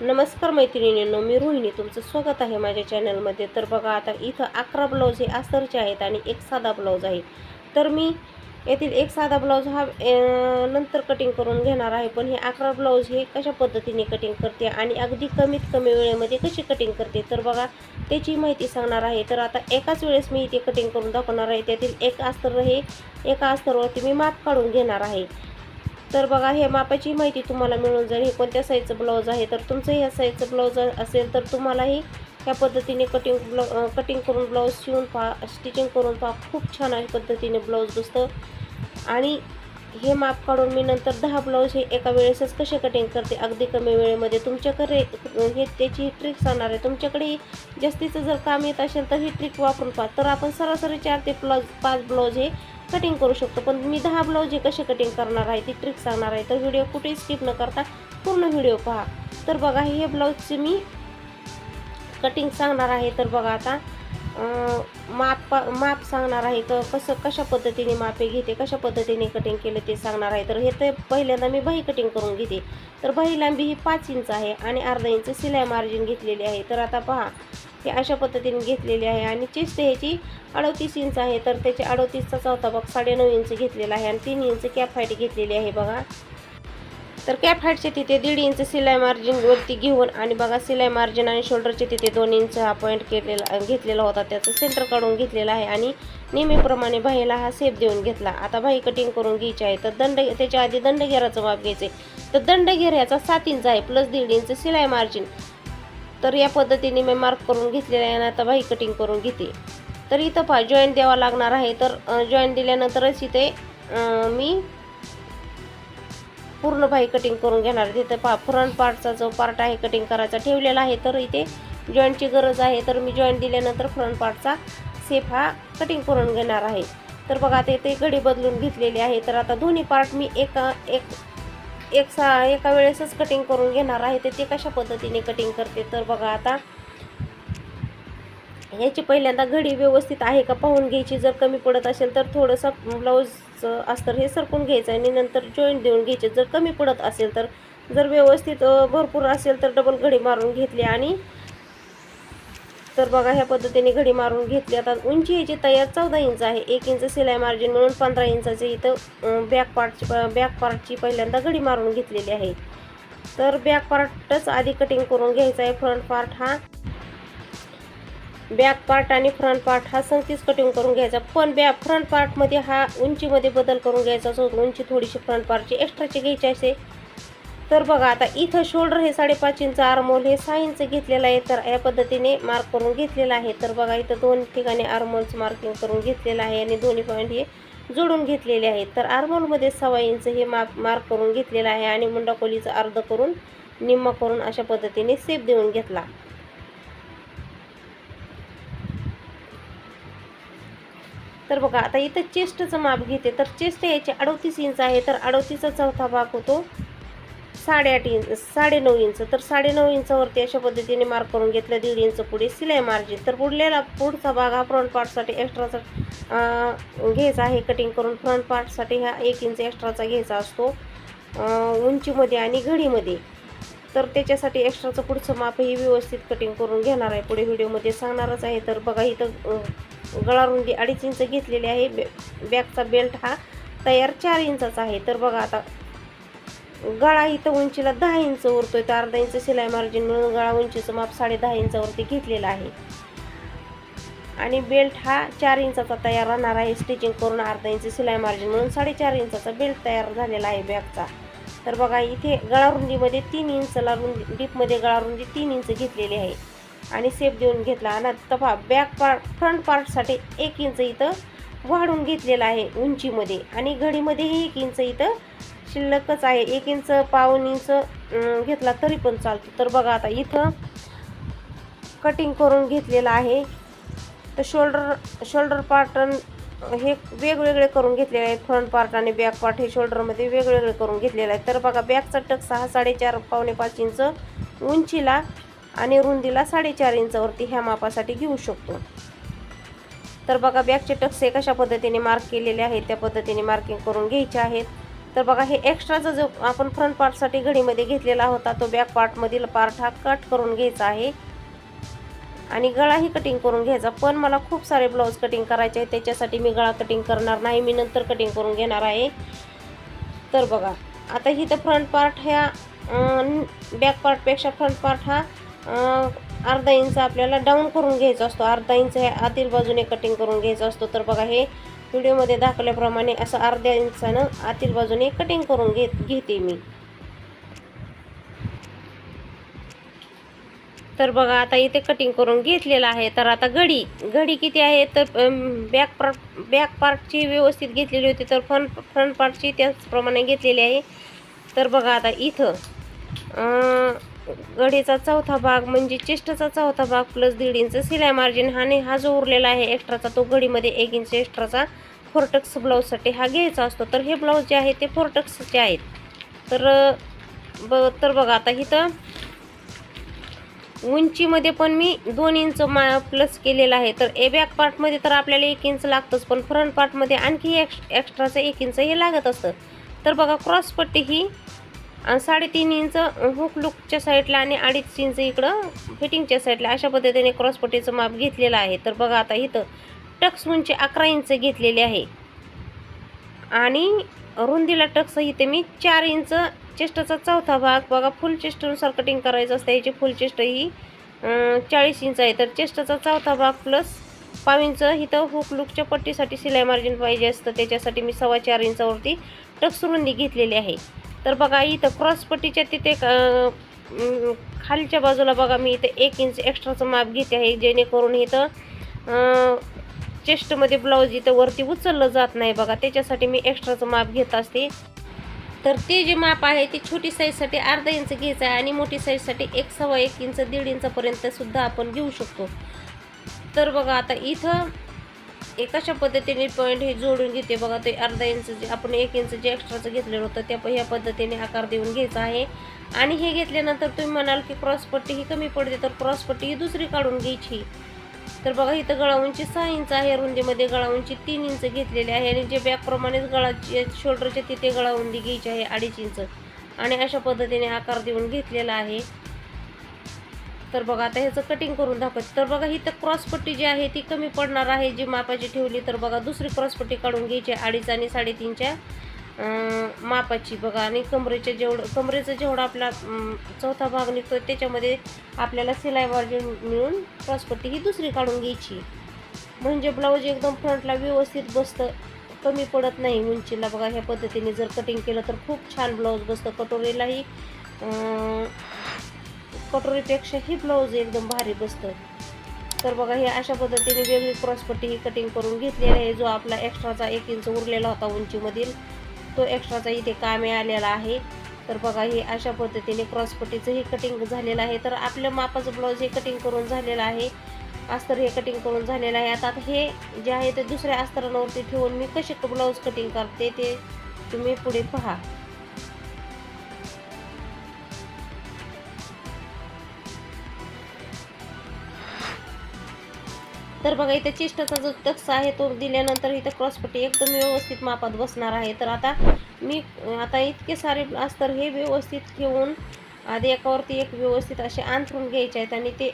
नमस्कार मैत्रिणींनो मी रोहिणी. तुमचं स्वागत आहे माझ्या चॅनलमध्ये. तर बघा आता इथं अकरा ब्लाऊज हे अस्तरचे आहेत आणि एक साधा ब्लाऊज आहे. तर मी येथील एक साधा ब्लाऊज हा नंतर कटिंग करून घेणार आहे. पण हे अकरा ब्लाऊज हे कशा पद्धतीने कटिंग करते आणि अगदी कमीत कमी वेळेमध्ये कशी कटिंग करते? तर बघा त्याची माहिती सांगणार आहे. तर आता एकाच वेळेस मी इथे कटिंग करून दाखवणार आहे. त्यातील एक अस्तर हे एका अस्तरवरती मी माप काढून घेणार आहे. तर बघा हे मापाची माहिती तुम्हाला मिळून जाईल. हे कोणत्या साईजचं ब्लाऊज आहे? तर तुमचं ह्या साईजचं ब्लाऊज असेल तर तुम्हालाही ह्या पद्धतीने कटिंग ब्लाऊ कटिंग करून ब्लाऊज शिवून पहा स्टिचिंग करून पहा खूप छान अशा पद्धतीने ब्लाऊज बसतं आणि हे माप काढून मी नंतर दहा ब्लाऊज हे एका वेळेसच कसे कटिंग करते? अगदी कमी वेळेमध्ये. तुमच्याकडे हे त्याची ट्रिक सांगणार आहे. तुमच्याकडे जास्तीचं जर काम येत असेल तर ही ट्रिक वापरून पहा. तर आपण सरासरी चार ते ब्लाऊज पाच ब्लाऊज हे कटिंग करू शकतो. पण मी दहा ब्लाऊज हे कसे कटिंग करणार आहे ती ट्रिक सांगणार आहे. तर व्हिडिओ कुठेही स्किप न करता पूर्ण व्हिडिओ पहा. तर बघा हे ब्लाऊजचे मी कटिंग सांगणार आहे. तर बघा आता माप माप सांगणार आहे. क कसं कशा पद्धतीने मापे घेते कशा पद्धतीने कटिंग केलं ते सांगणार आहे. तर हे तर पहिल्यांदा मी बाही कटिंग करून घेते. तर बाही लांबी ही पाच इंच आहे आणि अर्धा इंच सिलाई मार्जिन घेतलेली आहे. तर आता पहा हे अशा पद्धतीने घेतलेली आहे. आणि चेस्ट ह्याची अडतीस इंच आहे तर त्याचे अडतीसचा चौथा भाग साडेनऊ इंच घेतलेला आहे आणि तीन इंच कॅप हाईट घेतलेली आहे बघा. तर कॅप हाईटचे तिथे दीड इंच सिलाई मार्जिनवरती घेऊन आणि बघा सिलाई मार्जिन आणि शोल्डरचे तिथे दोन इंच हा पॉईंट केलेला घेतलेला होता. त्याचं सेंटर काढून घेतलेला आहे आणि नेहमीप्रमाणे बाहीला हा सेप देऊन घेतला. आता बाही कटिंग करून घ्यायची आहे तर दंड त्याच्या आधी दंडघेराचं माप आहे तर दंडघेऱ्याचा सात इंच आहे प्लस दीड इंच सिलाई मार्जिन तर या पद्धतीने मी मार्क करून घेतलेला आहे आणि आता बाही कटिंग करून घेते. तर इथं पहा जॉईंट द्यावा लागणार आहे. तर जॉईंट दिल्यानंतरच इथे मी पूर्ण बाही कटिंग करून घेणार तिथं पहा फ्रंट पार्टचा जो पार्ट आहे कटिंग करायचा ठेवलेला आहे. तर इथे जॉईंटची गरज आहे. तर मी जॉईंट दिल्यानंतर फ्रंट पार्टचा सेफ हा कटिंग करून घेणार आहे. तर बघा आता इथे घडी बदलून घेतलेली आहे. तर आता दोन्ही पार्ट मी एका एक एक सा एका वेळेसच कटिंग करून घेणार आहे तर ते कशा पद्धतीने कटिंग करते तर बघा आता. ह्याची पहिल्यांदा घडी व्यवस्थित आहे का पाहून घ्यायची. जर कमी पडत असेल तर थोडंसं ब्लाऊज अस्तर हे सरकून घ्यायचं आणि नंतर जॉईंट देऊन घ्यायचे. जर कमी पडत असेल तर जर व्यवस्थित भरपूर असेल तर डबल घडी मारून घेतली आणि तर बघा ह्या पद्धतीने घडी मारून घेतली. आता उंची ह्याची तयार चौदा इंच आहे. एक इंच सिलाई मार्जिन म्हणून पंधरा इंचाचे इथं बॅक पार्टची बॅक पार्टची पहिल्यांदा घडी मारून घेतलेली आहे. तर बॅक पार्टच आधी कटिंग करून घ्यायचा आहे. फ्रंट पार्ट हा बॅक पार्ट आणि फ्रंट पार्ट हा संगतीच कटिंग करून घ्यायचा. पण बॅक फ्रंट पार्टमध्ये हा उंचीमध्ये बदल करून घ्यायचा असो उंची थोडीशी फ्रंट पार्टची एक्स्ट्राची घ्यायची असे तर बघा आता इथं शोल्डर हे साडेपाच इंच आरमोल हे सहा इंच घेतलेलं आहे. तर या पद्धतीने मार्क करून घेतलेला आहे. तर बघा इथं दोन ठिकाणी आरमोलचं मार्किंग करून घेतलेलं आहे आणि दोन्ही पॉईंट हे जोडून घेतलेले आहेत तर आरमोलमध्ये सव्वा इंच हे माप मार्क करून घेतलेलं आहे आणि मुंडाकोलीचं अर्ध करून निम्मा करून अशा पद्धतीने सेप देऊन घेतला. तर बघा आता इथं चेस्टचं माप घेते. तर चेस्ट याचे अडतीस इंच आहे. तर अडतीसचा चौथा भाग होतो. साडेआठ इंच साडेनऊ इंच तर साडेनऊ इंचावरती अशा पद्धतीने मार्क करून घेतलं दीड इंच पुढे सिलाई मार्जिन तर पुढलेला पुढचा भाग हा फ्रंट पार्टसाठी एक्स्ट्राचा घ्यायचा आहे. कटिंग करून फ्रंट पार्टसाठी हा एक इंच एक्स्ट्राचा घ्यायचा असतो उंचीमध्ये आणि घडीमध्ये. तर त्याच्यासाठी एक्स्ट्राचं पुढचं मापही व्यवस्थित कटिंग करून घेणार आहे. पुढे व्हिडिओमध्ये सांगणारच आहे. तर बघा इथं गळारुंदी गळा रुंदी अडीच इंच घेतलेली आहे. बॅ बॅकचा बेल्ट हा तयार चार इंचाचा आहे. तर बघा आता गळा इथं उंचीला दहा इंच उरतोय तर अर्धा इंच शिलाई मार्जिन म्हणून गळा उंचीचं माप साडे दहा इंचावरती घेतलेलं आहे. आणि बेल्ट हा चार इंचाचा तयार राहणार आहे. स्टिचिंग करून अर्धा इंच शिलाई मार्जिन म्हणून साडेचार इंचाचा बेल्ट तयार झालेला आहे बॅगचा. तर बघा इथे गळारुंदीमध्ये तीन इंचला रुंदी डीपमध्ये गळारुंदी तीन इंच घेतलेली आहे. आणि सेप देऊन घेतला आणि तफा बॅक पार्ट फ्रंट पार्टसाठी एक इंच इथं वाढून घेतलेला आहे उंचीमध्ये. आणि घडीमध्येही एक इंच इथं शिल्लकच आहे. एक इंच पाऊन इंच घेतला तरी पण चालतो. तर बघा आता इथं कटिंग करून घेतलेलं आहे. तर शोल्डर शोल्डर पार्टन हे वेगवेगळे करून घेतलेले आहेत. फ्रंट पार्ट आणि बॅक पार्ट हे शोल्डरमध्ये वेगवेगळे करून घेतलेले आहे तर बघा बॅकचा टक सहा साडेचार पावणे पाच इंच उंचीला आणि रुंदीला साडेचार इंचावरती ह्या मापासाठी घेऊ शकतो. तर बघा बॅकचे टक्स हे कशा पद्धतीने मार्क केलेले आहेत त्या पद्धतीने मार्किंग करून घ्यायचे आहेत. तर बघा हे एक्स्ट्राचा जो आपण फ्रंट पार्टसाठी घडीमध्ये घेतलेला होता तो बॅक पार्टमधील पार्ट हा कट करून घ्यायचा आहे. आणि गळाही कटिंग करून घ्यायचा. पण मला खूप सारे ब्लाऊज कटिंग करायचे आहे त्याच्यासाठी मी गळा कटिंग करणार नाही. मी नंतर कटिंग करून घेणार आहे. तर बघा आता इथं फ्रंट पार्ट ह्या बॅक पार्टपेक्षा फ्रंट पार्ट हा अर्धा इंच आपल्याला डाऊन करून घ्यायचा असतो. अर्धा इंच आतील बाजूने कटिंग करून घ्यायचा असतो. तर बघा हे व्हिडिओमध्ये दाखवल्याप्रमाणे असं अर्ध्या इंचानं आतील बाजूने कटिंग करून घेत घेते मी. तर बघा आता इथे कटिंग करून घेतलेलं आहे. तर आता घडी घडी किती आहे? तर बॅक पार्ट बॅक पार्टची व्यवस्थित घेतलेली होती तर फ्रंट फ्रंट पार्टची त्याचप्रमाणे घेतलेली आहे. तर बघा आता इथं गडीचा घडीचा चौथा भाग म्हणजे चेस्टचा चौथा भाग प्लस दीड इंच सिलाई मार्जिन हा नाही हा जो उरलेला आहे एक्स्ट्राचा तो घडीमध्ये एक इंच एक्स्ट्राचा फोरटक्स ब्लाऊजसाठी हा घ्यायचा असतो. तर हे ब्लाऊज जे आहे ते फोरटक्सचे आहेत. तर ब तर बघा आता इथं उंचीमध्ये पण मी दोन इंच मा प्लस केलेलं आहे. तर ए बॅक पार्टमध्ये तर आपल्याला एक इंच लागतंच पण फ्रंट पार्टमध्ये आणखी एक्स एक्स्ट्राचं एक इंच हे लागत असतं. तर बघा क्रॉस पट्टी ही साडेतीन इंच हुक लुकच्या साईडला आणि अडीच इंच इकडं फिटिंगच्या साईडला अशा पद्धतीने क्रॉस पट्टीचं माप घेतलेलं आहे. तर बघा आता इथं टक्स उंची अकरा इंच घेतलेली आहे. आणि रुंदीला टक्स इथे मी चार इंच चेस्टचा चौथा भाग बघा फुल चेस्टनुसार कटिंग करायचं असतं. याची फुल चेस्ट ही चाळीस इंच आहे. तर चेस्टचा चौथा भाग प्लस पाव इंच इथं हुक लुकच्या पट्टीसाठी सिलाई मार्जिन पाहिजे असतं. त्याच्यासाठी मी सव्वा चार इंचावरती टक्स रुंदी घेतलेली आहे. तर बघा इथं क्रॉसपट्टीच्या तिथे खालच्या बाजूला बघा मी इथं एक इंच एक्स्ट्राचं माप घेते आहे जेणेकरून इथं चेस्टमध्ये ब्लाऊज इथं वरती उचललं जात नाही बघा. त्याच्यासाठी मी एक्स्ट्राचं माप घेत असते. तर ते जे माप आहे ते छोटी साईजसाठी अर्धा इंच घ्यायचं आहे आणि मोठी साईजसाठी एक सव्वा एक इंच दीड इंचपर्यंतसुद्धा आपण घेऊ शकतो. तर बघा आता इथं एक अशा पद्धतीने पॉईंट हे जोडून घेते बघा ते अर्धा इंच जे आपण एक इंच जे एक्स्ट्राचं घेतलेलं होतं त्या ह्या पद्धतीने आकार देऊन घ्यायचा आहे. आणि हे घेतल्यानंतर तुम्ही म्हणाल की क्रॉसपट्टी ही कमी पडते तर क्रॉसपट्टी ही दुसरी काढून घ्यायची. तर बघा इथं गळा उंची सहा इंच आहे रुंदीमध्ये गळा उंची तीन इंच घेतलेली आहे आणि जे बॅकप्रमाणेच गळा शोल्डरच्या तिथे गळा उंदी घ्यायची आहे अडीच इंच आणि अशा पद्धतीने आकार देऊन घेतलेला आहे. तर बघा आता ह्याचं कटिंग करून दाखवते. तर बघा ही तर क्रॉसपट्टी जी आहे ती कमी पडणार आहे. जी मापाची ठेवली तर बघा दुसरी क्रॉसपट्टी काढून घ्यायची अडीच आणि साडेतीनच्या मापाची. बघा आणि कमरेच्या जेवढं कमरेचं जेवढा आपला चौथा भाग निघतो त्याच्यामध्ये आपल्याला सिलाई मार्जिन मिळून क्रॉसपट्टी ही दुसरी काढून घ्यायची. म्हणजे ब्लाऊज एकदम फ्रंटला व्यवस्थित बसतं कमी पडत नाही उंचीला. बघा ह्या पद्धतीने जर कटिंग केलं तर खूप छान ब्लाऊज बसतं. कटोरीलाही कटोरीपेक्षाही कटोरीपेक्षा ही ब्लाऊज एकदम भारी बसतं तर बघा हे अशा पद्धतीने वेगळी क्रॉसपट्टी ही कटिंग करून घेतलेली आहे. जो आपला एक्स्ट्राचा एक इंच उरलेला होता उंचीमधील तो एक्स्ट्राचा इथे कामे आलेला आहे. तर बघा हे अशा पद्धतीने क्रॉसपट्टीचं हे कटिंग झालेलं आहे. तर आपल्या मापाचं ब्लाऊज हे कटिंग करून झालेलं आहे. अस्तर हे कटिंग करून झालेलं आहे. आता हे जे आहे ते दुसऱ्या अस्तरांवरती ठेवून मी कसे ब्लाऊज कटिंग करते ते तुम्ही पुढे पहा. तर बघा इथे चिष्टाचा जो तक्स आहे तो दिल्यानंतर इथं क्रॉसपट्टी एकदम व्यवस्थित मापात बसणार आहे. तर आता मी आता इतके सारे अस्तर हे व्यवस्थित ठेवून आधी एकावरती एक व्यवस्थित असे अंथरून घ्यायचे आहेत आणि ते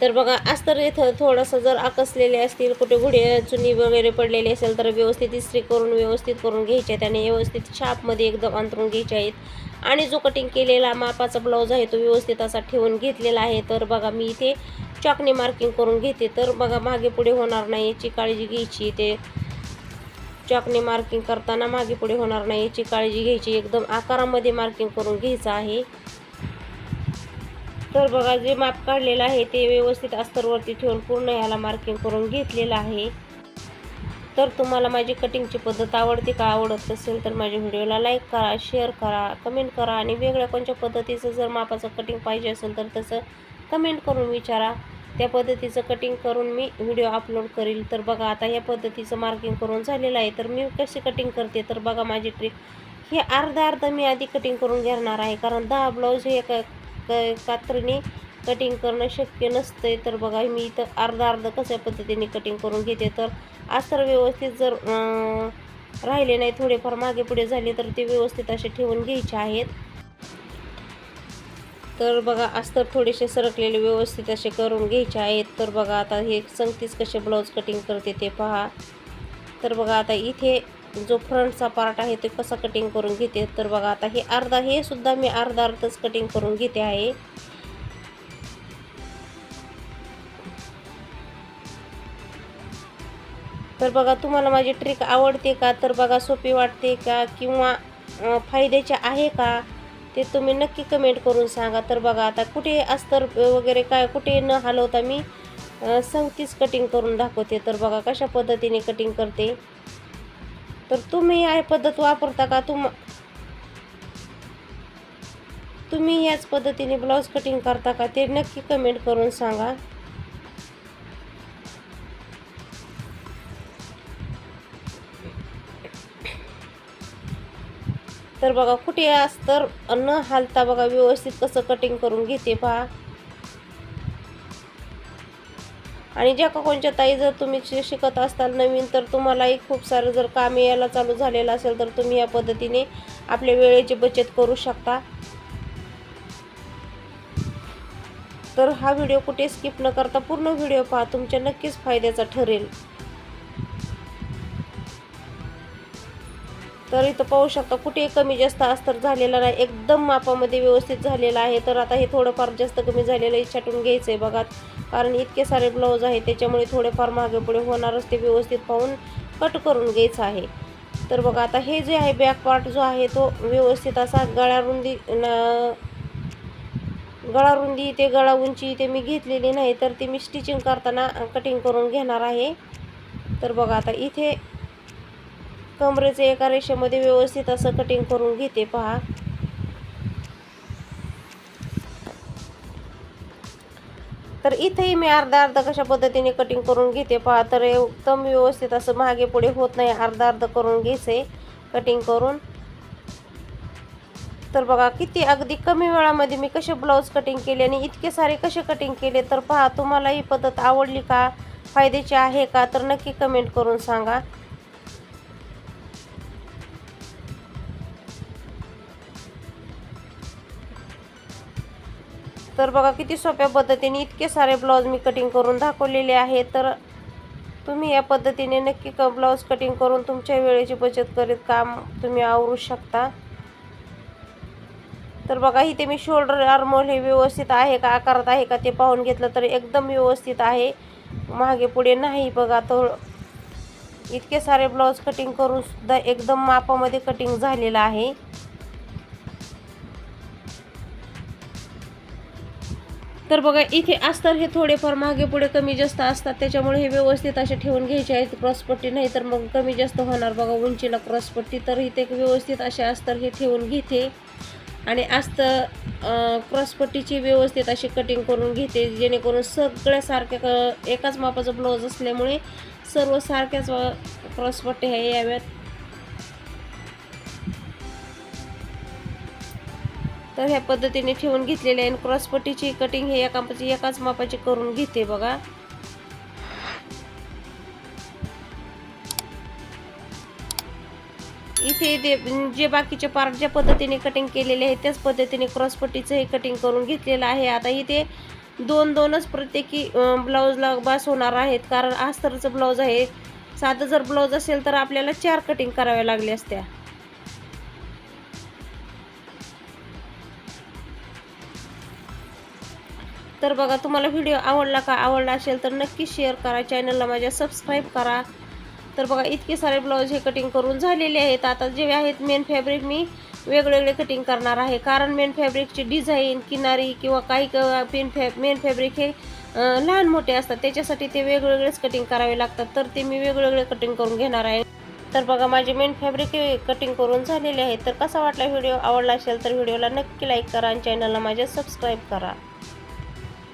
तर बघा अस्तर इथं थोडंसं जर आकसलेले असतील कुठे घुडे चुनी वगैरे पडलेली असेल तर व्यवस्थित इस्त्री करून व्यवस्थित करून घ्यायचे आहेत आणि व्यवस्थित शापमध्ये एकदम अंतरून घ्यायचे आहेत. आणि जो कटिंग केलेला मापाचा ब्लाऊज आहे तो व्यवस्थित असा ठेवून घेतलेला आहे. तर बघा मी इथे चॉकने मार्किंग करून घेते. तर बघा मागे पुढे होणार नाही याची काळजी घ्यायची. ते चॉकने मार्किंग करताना मागे पुढे होणार नाही याची काळजी घ्यायची. एकदम आकारामध्ये मार्किंग करून घ्यायचं आहे. तर बघा जे माप काढलेलं आहे ते व्यवस्थित अस्तरवरती ठेवून पूर्ण याला मार्किंग करून घेतलेलं आहे. तर तुम्हाला माझी कटिंगची पद्धत आवडते का आवडत असेल तर माझ्या व्हिडिओला लाईक करा शेअर करा कमेंट करा आणि वेगळ्या कोणत्या पद्धतीचं जर मापाचं कटिंग पाहिजे असेल तर तसं कमेंट करून विचारा. त्या पद्धतीचं कटिंग करून मी व्हिडिओ अपलोड करील. तर बघा आता या पद्धतीचं मार्किंग करून झालेलं आहे. तर मी कशी कटिंग करते? तर बघा माझी ट्रिक हे अर्धा अर्धा मी आधी कटिंग करून घेणार आहे. कारण दहा ब्लाऊज हे एका क कात्रीने कटिंग करणं शक्य नसते तर बघा मी इथं अर्धा अर्धा कशा पद्धतीने कटिंग करून घेते? तर अस्तर व्यवस्थित जर राहिले नाही थोडेफार मागे पुढे झाले तर ते व्यवस्थित असे ठेवून घ्यायचे आहेत. तर बघा अस्तर थोडेसे सरकलेले व्यवस्थित असे करून घ्यायचे आहेत. तर बघा आता हे संगतीच कसे ब्लाऊज कटिंग करते ते पहा. तर बघा आता इथे जो फ्रंटचा पार्ट आहे ते कसा कटिंग करून घेते? तर बघा आता हे अर्धा हे सुद्धा मी अर्धा अर्धच कटिंग करून घेते आहे. तर बघा तुम्हाला माझी ट्रिक आवडते का? तर बघा सोपी वाटते का? किंवा फायद्याचे आहे का? ते तुम्ही नक्की कमेंट करून सांगा. तर बघा आता कुठे अस्तर वगैरे काय कुठे न हलवता मी संगतीच कटिंग करून दाखवते. तर बघा कशा पद्धतीने कटिंग करते. तर तुम्ही या पद्धत वापरता का? तुम तुम्ही याच पद्धतीने ब्लाऊज कटिंग करता का? ते नक्की कमेंट करून सांगा. तर बघा कुठे अस्तर न हालता बघा व्यवस्थित कसं कटिंग करून घेते पहा. आणि ज्या का कोणच्या ताई जर तुम्ही शिकत असताल नवीन तर तुम्हालाही खूप सारं जर काम यायला चालू झालेलं असेल तर तुम्ही या पद्धतीने आपल्या वेळेची बचत करू शकता. तर हा व्हिडिओ कुठे स्किप न करता पूर्ण व्हिडिओ पहा तुमच्या नक्कीच फायद्याचा ठरेल. तर इथं पाहू शकता कुठेही कमी जास्त अस्तर झालेला नाही. एकदम मापामध्ये व्यवस्थित झालेला आहे. तर आता हे थोडंफार जास्त कमी झालेलं आहे छाटून घ्यायचं आहे बघा. कारण इतके सारे ब्लाऊज आहे त्याच्यामुळे थोडेफार मागे पुढे होणारच ते व्यवस्थित पाहून कट करून घ्यायचं आहे. तर बघा आता हे जे आहे बॅक पार्ट जो आहे तो व्यवस्थित असा गळा रुंदी ते गळा उंची ते मी घेतलेली नाही तर ते मी स्टिचिंग करताना कटिंग करून घेणार आहे. तर बघा आता इथे कमरेचे एका रेषेमध्ये व्यवस्थित असं कटिंग करून घेते पहा. तर इथेही मी अर्धा अर्धा कशा पद्धतीने कटिंग करून घेते पहा. तर एकदम व्यवस्थित असं मागे पुढे होत नाही अर्धा अर्धा करून घ्यायचे कटिंग करून. तर बघा किती अगदी कमी वेळामध्ये मी कसे ब्लाऊज कटिंग केले आणि इतके सारे कसे कटिंग केले तर पहा तुम्हाला ही पद्धत आवडली का? फायद्याची आहे का? तर नक्की कमेंट करून सांगा. तर बघा किती सोप्या पद्धतीने इतके सारे ब्लाऊज मी कटिंग करून दाखवलेले आहे तर तुम्ही या पद्धतीने नक्की क ब्लाऊज कटिंग करून तुमच्या वेळेची बचत करीत काम तुम्ही आवरू शकता. तर बघा इथे मी शोल्डर आर्मोल हे व्यवस्थित आहे का आकारात आहे का ते पाहून घेतलं तर एकदम व्यवस्थित आहे. मागे पुढे नाही बघा तो इतके सारे ब्लाऊज कटिंग करून सुद्धा एकदम मापामध्ये कटिंग झालेलं आहे. तर बघा इथे अस्तर हे थोडेफार मागे पुढे कमी जास्त असतात. त्याच्यामुळे हे व्यवस्थित असे ठेवून घ्यायचे आहेत क्रॉसपट्टी नाही तर मग कमी जास्त होणार बघा उंचीला क्रॉसपट्टी तर इथे व्यवस्थित असे अस्तर हे ठेवून घेते. आणि अस्तर क्रॉसपट्टीची व्यवस्थित अशी कटिंग करून घेते. जेणेकरून सगळ्यासारख्या क एकाच मापाचा ब्लाऊज असल्यामुळे सर्व सारख्याच क्रॉसपट्टी ह्या याव्यात. तर ह्या पद्धतीने ठेवून घेतलेले आहे. क्रॉसपट्टीची कटिंग हे एका म्हणजे एकाच मापाची करून घेते बघा. इथे ते जे बाकीचे पार्ट ज्या पद्धतीने कटिंग केलेले आहे त्याच पद्धतीने क्रॉसपट्टीचं हे कटिंग करून घेतलेलं आहे. आता इथे दोन दोनच प्रत्येकी ब्लाऊजला बास होणार आहेत. कारण आस्तरचं ब्लाऊज आहे. साधं जर ब्लाऊज असेल तर आपल्याला चार कटिंग कराव्या लागल्या असत्या. तर बघा तुम्हाला व्हिडिओ आवडला का आवडला असेल तर नक्की शेअर करा. चॅनलला माझ्या सबस्क्राईब करा. तर बघा इतके सारे ब्लाऊज हे कटिंग करून झालेले आहेत. आता जे आहेत मेन फॅब्रिक मी वेगवेगळे कटिंग करणार आहे. कारण मेन फॅब्रिकची डिझाईन किनारी किंवा काही पेन फॅ मेन फॅब्रिक हे लहान मोठे असतात. त्याच्यासाठी ते वेगवेगळेच कटिंग करावे लागतात. तर ते मी वेगवेगळे कटिंग करून घेणार आहे. तर बघा माझे मेन फॅब्रिक कटिंग करून झालेले आहेत. तर कसा वाटला व्हिडिओ आवडला असेल तर व्हिडिओला नक्की लाईक करा आणि चॅनलला माझ्या सबस्क्राईब करा.